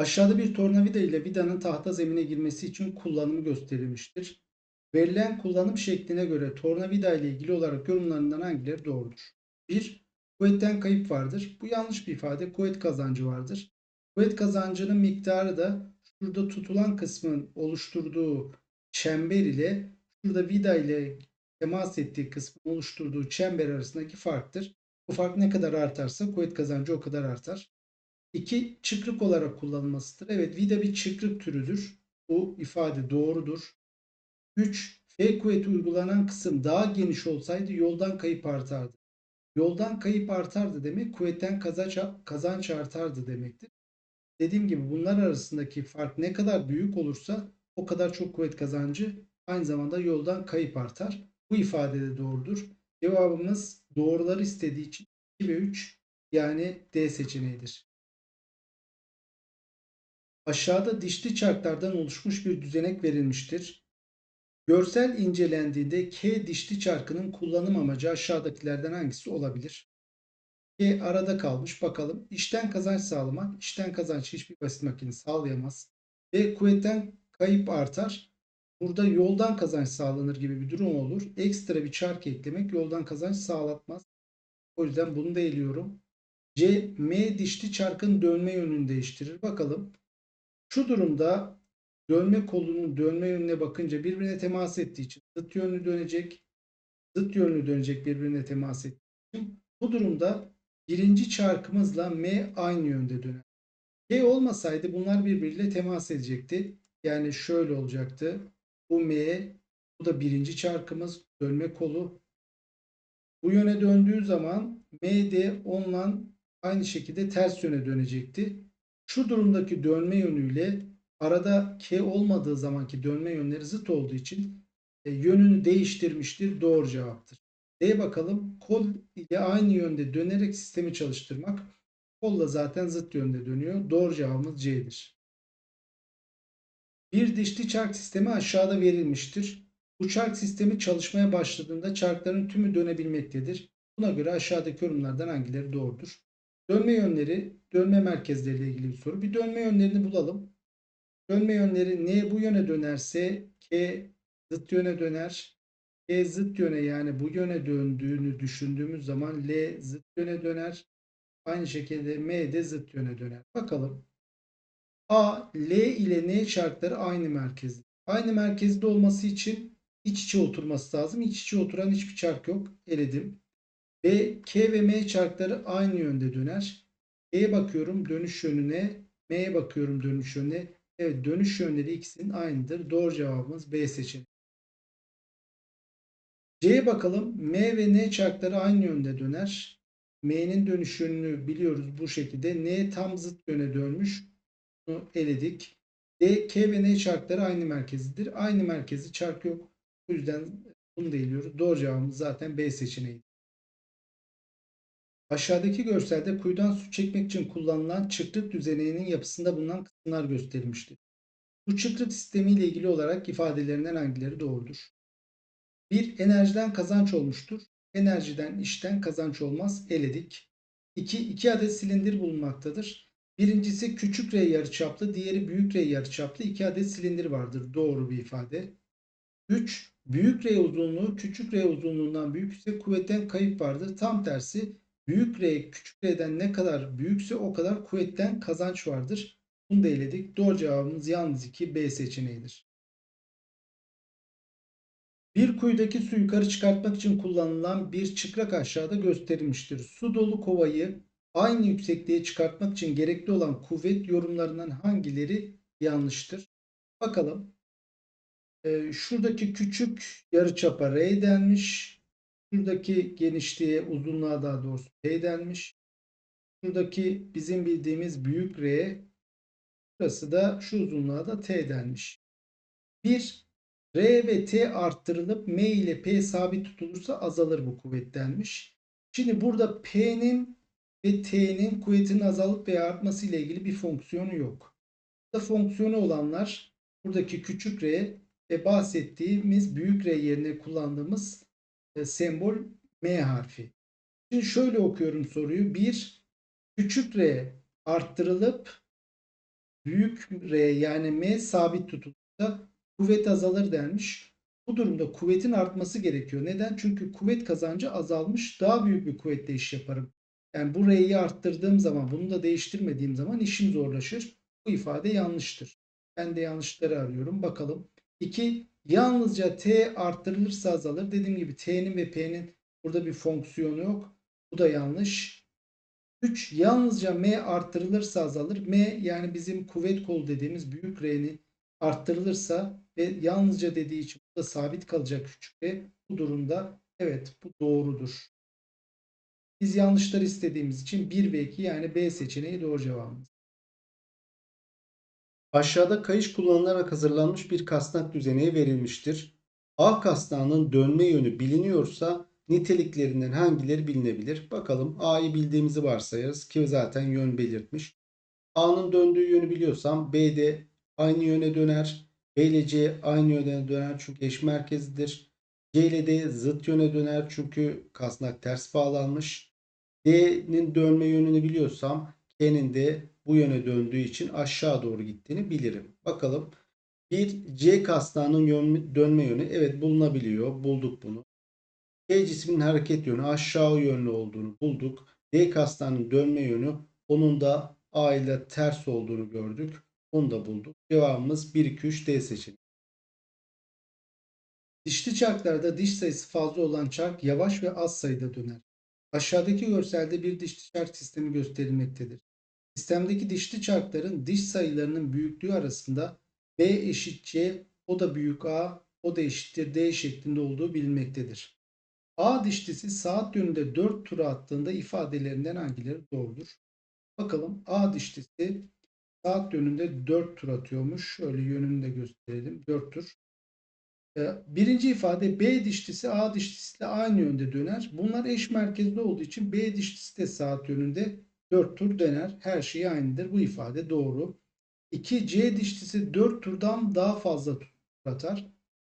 Aşağıda bir tornavida ile vidanın tahta zemine girmesi için kullanımı gösterilmiştir. Verilen kullanım şekline göre tornavida ile ilgili olarak yorumlarından hangileri doğrudur? 1. Kuvvetten kayıp vardır. Bu yanlış bir ifade. Kuvvet kazancı vardır. Kuvvet kazancının miktarı da şurada tutulan kısmın oluşturduğu çember ile şurada vida ile temas ettiği kısmın oluşturduğu çember arasındaki farktır. Bu fark ne kadar artarsa kuvvet kazancı o kadar artar. 2. Çıkrık olarak kullanılmasıdır. Evet vida bir çıkrık türüdür. Bu ifade doğrudur. 3. F kuvveti uygulanan kısım daha geniş olsaydı yoldan kayıp artardı. Yoldan kayıp artardı demek kuvvetten kazanç, kazanç artardı demektir. Dediğim gibi bunlar arasındaki fark ne kadar büyük olursa o kadar çok kuvvet kazancı aynı zamanda yoldan kayıp artar. Bu ifade de doğrudur. Cevabımız doğruları istediği için 2 ve 3 yani D seçeneğidir. Aşağıda dişli çarklardan oluşmuş bir düzenek verilmiştir. Görsel incelendiğinde K dişli çarkının kullanım amacı aşağıdakilerden hangisi olabilir? K arada kalmış. Bakalım. İşten kazanç sağlamak. İşten kazanç hiçbir basit makine sağlayamaz. Ve kuvvetten kayıp artar. Burada yoldan kazanç sağlanır gibi bir durum olur. Ekstra bir çark eklemek yoldan kazanç sağlatmaz. O yüzden bunu da eliyorum. C. M dişli çarkın dönme yönünü değiştirir. Bakalım. Şu durumda dönme kolunun dönme yönüne bakınca birbirine temas ettiği için zıt yönlü dönecek. Zıt yönlü dönecek birbirine temas ettiği için. Bu durumda birinci çarkımızla M aynı yönde döner. G olmasaydı bunlar birbiriyle temas edecekti. Yani şöyle olacaktı. Bu M, bu da birinci çarkımız dönme kolu. Bu yöne döndüğü zaman M de onunla aynı şekilde ters yöne dönecekti. Şu durumdaki dönme yönüyle arada K olmadığı zamanki dönme yönleri zıt olduğu için e, yönünü değiştirmiştir. Doğru cevaptır. D bakalım. Kol ile aynı yönde dönerek sistemi çalıştırmak. Kolla zaten zıt yönde dönüyor. Doğru cevabımız C'dir. Bir dişli çark sistemi aşağıda verilmiştir. Bu çark sistemi çalışmaya başladığında çarkların tümü dönebilmektedir. Buna göre aşağıdaki yorumlardan hangileri doğrudur? Dönme yönleri, dönme merkezleriyle ilgili bir soru. Bir dönme yönlerini bulalım. Dönme yönleri N bu yöne dönerse K zıt yöne döner. K zıt yöne yani bu yöne döndüğünü düşündüğümüz zaman L zıt yöne döner. Aynı şekilde M de zıt yöne döner. Bakalım. A, L ile N çarkları aynı merkezde. Aynı merkezde olması için iç içe oturması lazım. İç içe oturan hiçbir çark yok. Eledim. B, K ve M çarkları aynı yönde döner. E'ye bakıyorum dönüş yönüne. M'ye bakıyorum dönüş yönüne. Evet dönüş yönleri ikisinin aynıdır. Doğru cevabımız B seçeneği. C'ye bakalım. M ve N çarkları aynı yönde döner. M'nin dönüş yönünü biliyoruz bu şekilde. N tam zıt yöne dönmüş. Bunu eledik. D, K ve N çarkları aynı merkezidir. Aynı merkezi çark yok. Bu yüzden bunu da eliyoruz. Doğru cevabımız zaten B seçeneği. Aşağıdaki görselde kuyudan su çekmek için kullanılan çıkrık düzeneğinin yapısında bulunan kısımlar gösterilmiştir. Bu çıkrık sistemi ile ilgili olarak ifadelerinden hangileri doğrudur? Bir enerjiden kazanç olmuştur. Enerjiden işten kazanç olmaz. Eledik. 2. İki, iki adet silindir bulunmaktadır. Birincisi küçük R yarıçaplı, diğeri büyük R yarıçaplı. iki adet silindir vardır. Doğru bir ifade. 3. Büyük R uzunluğu küçük R uzunluğundan büyükse kuvvetten kayıp vardır. Tam tersi büyük R küçük R'den ne kadar büyükse o kadar kuvvetten kazanç vardır. Bunu da eledik. Doğru cevabımız yalnız 2 B seçeneğidir. Bir kuyudaki su yukarı çıkartmak için kullanılan bir çıkrak aşağıda gösterilmiştir. Su dolu kovayı aynı yüksekliğe çıkartmak için gerekli olan kuvvet yorumlarından hangileri yanlıştır? Bakalım. Ee, şuradaki küçük yarıçapa R denmiş. Şuradaki genişliğe, uzunluğa daha doğrusu P denmiş. Şuradaki bizim bildiğimiz büyük R. Burası da şu uzunluğa da T denmiş. Bir R ve T arttırılıp M ile P sabit tutulursa azalır bu kuvvet denmiş. Şimdi burada P'nin ve T'nin kuvvetinin azalıp veya artması ile ilgili bir fonksiyonu yok. Burada fonksiyonu olanlar buradaki küçük R ve bahsettiğimiz büyük R yerine kullandığımız e, sembol M harfi. Şimdi şöyle okuyorum soruyu. Bir küçük R arttırılıp büyük R yani M sabit tutulursa kuvvet azalır denmiş. Bu durumda kuvvetin artması gerekiyor. Neden? Çünkü kuvvet kazancı azalmış. Daha büyük bir kuvvetle iş yaparım. Yani bu R'yi arttırdığım zaman bunu da değiştirmediğim zaman işim zorlaşır. Bu ifade yanlıştır. Ben de yanlışları arıyorum. Bakalım. 2. Yalnızca T arttırılırsa azalır. Dediğim gibi T'nin ve P'nin burada bir fonksiyonu yok. Bu da yanlış. 3. Yalnızca M arttırılırsa azalır. M yani bizim kuvvet kolu dediğimiz büyük R'nin arttırılırsa ve yalnızca dediği için bu da sabit kalacak küçük R. Bu durumda evet bu doğrudur. Biz yanlışları istediğimiz için 1 ve 2 yani B seçeneği doğru cevabımız. Aşağıda kayış kullanılarak hazırlanmış bir kasnak düzeneği verilmiştir. A kasnağının dönme yönü biliniyorsa niteliklerinden hangileri bilinebilir? Bakalım A'yı bildiğimizi varsayarız ki zaten yön belirtmiş. A'nın döndüğü yönü biliyorsam B de aynı yöne döner. B ile C aynı yöne döner çünkü eş merkezlidir. C ile D zıt yöne döner çünkü kasnak ters bağlanmış. D'nin dönme yönünü biliyorsam K'nin de bu yöne döndüğü için aşağı doğru gittiğini bilirim. Bakalım bir C kasnağının dönme yönü evet bulunabiliyor. Bulduk bunu. K cisminin hareket yönü aşağı yönlü olduğunu bulduk. D kasnağının dönme yönü onun da A ile ters olduğunu gördük. Onu da bulduk. Cevabımız 1, 2, 3 D seçeneği. Dişli çarklarda diş sayısı fazla olan çark yavaş ve az sayıda döner. Aşağıdaki görselde bir dişli çark sistemi gösterilmektedir. Sistemdeki dişli çarkların diş sayılarının büyüklüğü arasında B eşit C, o da büyük A, o da eşittir D şeklinde olduğu bilinmektedir. A dişlisi saat yönünde 4 tura attığında ifadelerinden hangileri doğrudur? Bakalım A dişlisi saat yönünde 4 tur atıyormuş. Şöyle yönünü de gösterelim. 4 tur. Ee, birinci ifade B dişlisi A dişlisiyle aynı yönde döner. Bunlar eş merkezli olduğu için B dişlisi de saat yönünde 4 tur döner. Her şey aynıdır. Bu ifade doğru. 2 C dişlisi 4 turdan daha fazla tur atar.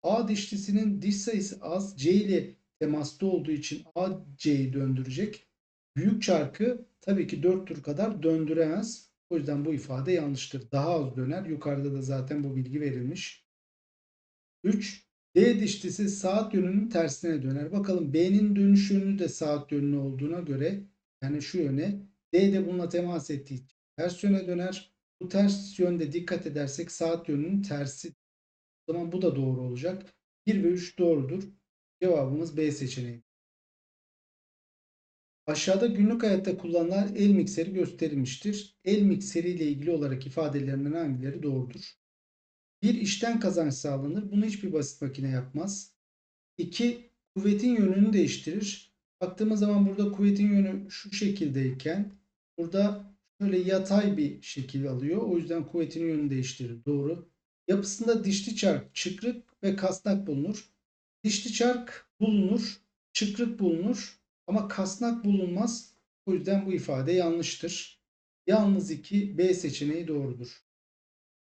A dişlisinin diş sayısı az. C ile temasta olduğu için A C'yi döndürecek. Büyük çarkı tabii ki 4 tur kadar döndüremez. O yüzden bu ifade yanlıştır. Daha az döner. Yukarıda da zaten bu bilgi verilmiş. 3. D dişlisi saat yönünün tersine döner. Bakalım B'nin dönüş yönü de saat yönlü olduğuna göre yani şu yöne D de bununla temas ettiği ters yöne döner. Bu ters yönde dikkat edersek saat yönünün tersi. O zaman bu da doğru olacak. 1 ve 3 doğrudur. Cevabımız B seçeneği. Aşağıda günlük hayatta kullanılan el mikseri gösterilmiştir. El mikseri ile ilgili olarak ifadelerinden hangileri doğrudur? Bir işten kazanç sağlanır. Bunu hiçbir basit makine yapmaz. İki, kuvvetin yönünü değiştirir. Baktığımız zaman burada kuvvetin yönü şu şekildeyken burada şöyle yatay bir şekil alıyor. O yüzden kuvvetin yönünü değiştirir. Doğru. Yapısında dişli çark, çıkrık ve kasnak bulunur. Dişli çark bulunur, çıkrık bulunur ama kasnak bulunmaz. O yüzden bu ifade yanlıştır. Yalnız 2 B seçeneği doğrudur.